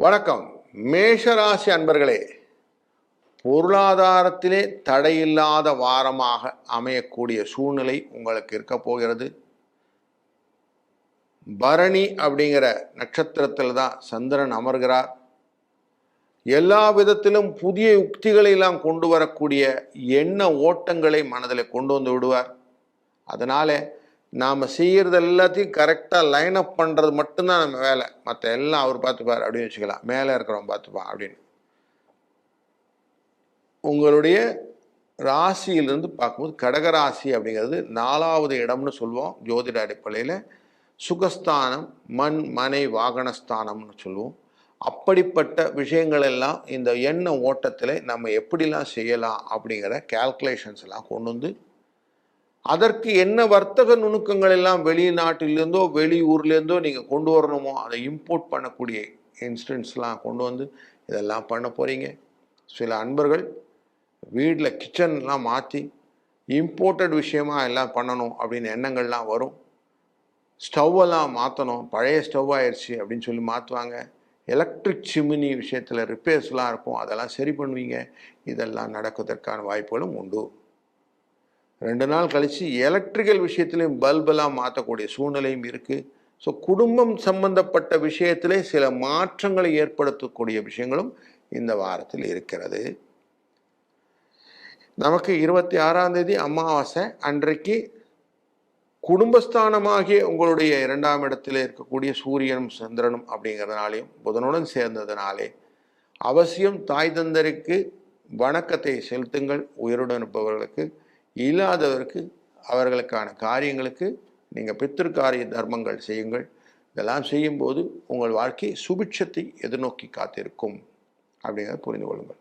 வணக்கம். மேஷராசி அன்பர்களே பொருளாதாரத்திலே தடையில்லாத வாரமாக அமையக்கூடிய சூழ்நிலை உங்களுக்கு இருக்க போகிறது. பரணி அப்படிங்கிற நட்சத்திரத்தில் தான் சந்திரன் அமர்கிறார். எல்லா விதத்திலும் புதிய யுக்திகளை எல்லாம் கொண்டு வரக்கூடிய எண்ண ஓட்டங்களை மனதில் கொண்டு வந்து விடுவார். அதனால் நாம் செய்கிறது எல்லாத்தையும் கரெக்டாக லைன் அப் பண்ணுறது மட்டும்தான் நம்ம வேலை. மற்ற எல்லாம் அவர் பார்த்துப்பார் அப்படின்னு வச்சுக்கலாம். மேலே இருக்கிறவன் பார்த்துப்பான் அப்படின்னு. உங்களுடைய ராசியிலிருந்து பார்க்கும்போது கடகராசி அப்படிங்கிறது நாலாவது இடம்னு சொல்லுவோம். ஜோதிட அடிப்படையில் சுகஸ்தானம் மண் மனை வாகனஸ்தானம்னு சொல்லுவோம். அப்படிப்பட்ட விஷயங்கள் எல்லாம் இந்த எண்ண ஓட்டத்தில் நம்ம எப்படிலாம் செய்யலாம் அப்படிங்கிற கேல்குலேஷன்ஸ் எல்லாம் கொண்டு வந்து அதற்கு என்ன வர்த்தக நுணுக்கங்கள் எல்லாம் வெளிநாட்டிலேருந்தோ வெளியூர்லேருந்தோ நீங்கள் கொண்டு வரணுமோ அதை இம்போர்ட் பண்ணக்கூடிய இன்ஸ்டன்ஸ்லாம் கொண்டு வந்து இதெல்லாம் பண்ண போகிறீங்க சில அன்பர்கள் வீட்டில் கிச்சன்லாம் மாற்றி இம்போர்ட்டட் விஷயமா எல்லாம் பண்ணணும் அப்படின்னு எண்ணங்கள்லாம் வரும். ஸ்டவ்வெல்லாம் மாற்றணும் பழைய ஸ்டவ் ஆயிடுச்சு அப்படின்னு சொல்லி மாற்றுவாங்க எலக்ட்ரிக் சிமினி விஷயத்தில் ரிப்பேர்ஸ்லாம் இருக்கும். அதெல்லாம் சரி பண்ணுவீங்க. இதெல்லாம் நடக்குவதற்கான வாய்ப்புகளும் உண்டு. ரெண்டு நாள் கழித்து எலக்ட்ரிக்கல் விஷயத்துலையும் பல்பெல்லாம் மாற்றக்கூடிய சூழ்நிலையும் இருக்குது ஸோ குடும்பம் சம்பந்தப்பட்ட விஷயத்திலே சில மாற்றங்களை ஏற்படுத்தக்கூடிய விஷயங்களும் இந்த வாரத்தில் இருக்கிறது. நமக்கு இருபத்தி ஆறாம் தேதி அமாவாசை. அன்றைக்கு குடும்பஸ்தானமாகிய உங்களுடைய இரண்டாம் இடத்தில் இருக்கக்கூடிய சூரியனும் சந்திரனும் அப்படிங்கிறதுனாலையும் புதனுடன் சேர்ந்ததுனாலே அவசியம் தாய் தந்தருக்கு வணக்கத்தை செலுத்துங்கள். உயிருடன் இருப்பவர்களுக்கு இல்லாதவருக்கு அவர்களுக்கான காரியங்களுக்கு நீங்கள் பித்திருக்காரிய தர்மங்கள் செய்யுங்கள். இதெல்லாம் செய்யும்போது உங்கள் வாழ்க்கை சுபிட்சத்தை எதிர்நோக்கி காத்திருக்கும். அப்படிங்கிறத புரிந்து கொள்ளுங்கள்.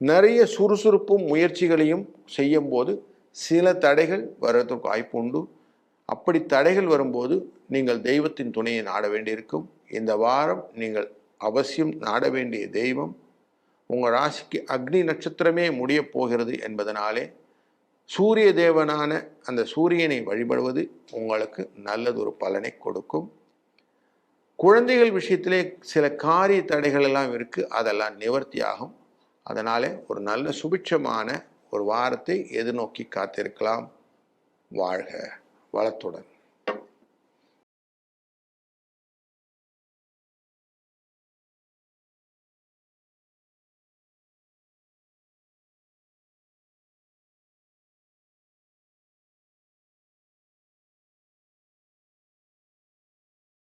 நிறைய சுறுசுறுப்பும் முயற்சிகளையும் செய்யும்போது சில தடைகள் வர்றதுக்கு வாய்ப்பு உண்டு. அப்படி தடைகள் வரும்போது நீங்கள் தெய்வத்தின் துணையை நாட வேண்டியிருக்கும். இந்த வாரம் நீங்கள் அவசியம் நாட வேண்டிய தெய்வம். உங்கள் ராசிக்கு அக்னி நட்சத்திரமே முடியப் போகிறது என்பதனாலே சூரிய தேவனான அந்த சூரியனை வழிபடுவது உங்களுக்கு நல்லதொரு பலனை கொடுக்கும். குழந்தைகள் விஷயத்திலே சில காரிய தடைகள் எல்லாம் இருக்குது அதெல்லாம் நிவர்த்தியாகும் அதனால் ஒரு நல்ல சுபிட்சமான ஒரு வாரத்தை எதிர்நோக்கி காத்திருக்கலாம். வாழ்க வளத்துடன்.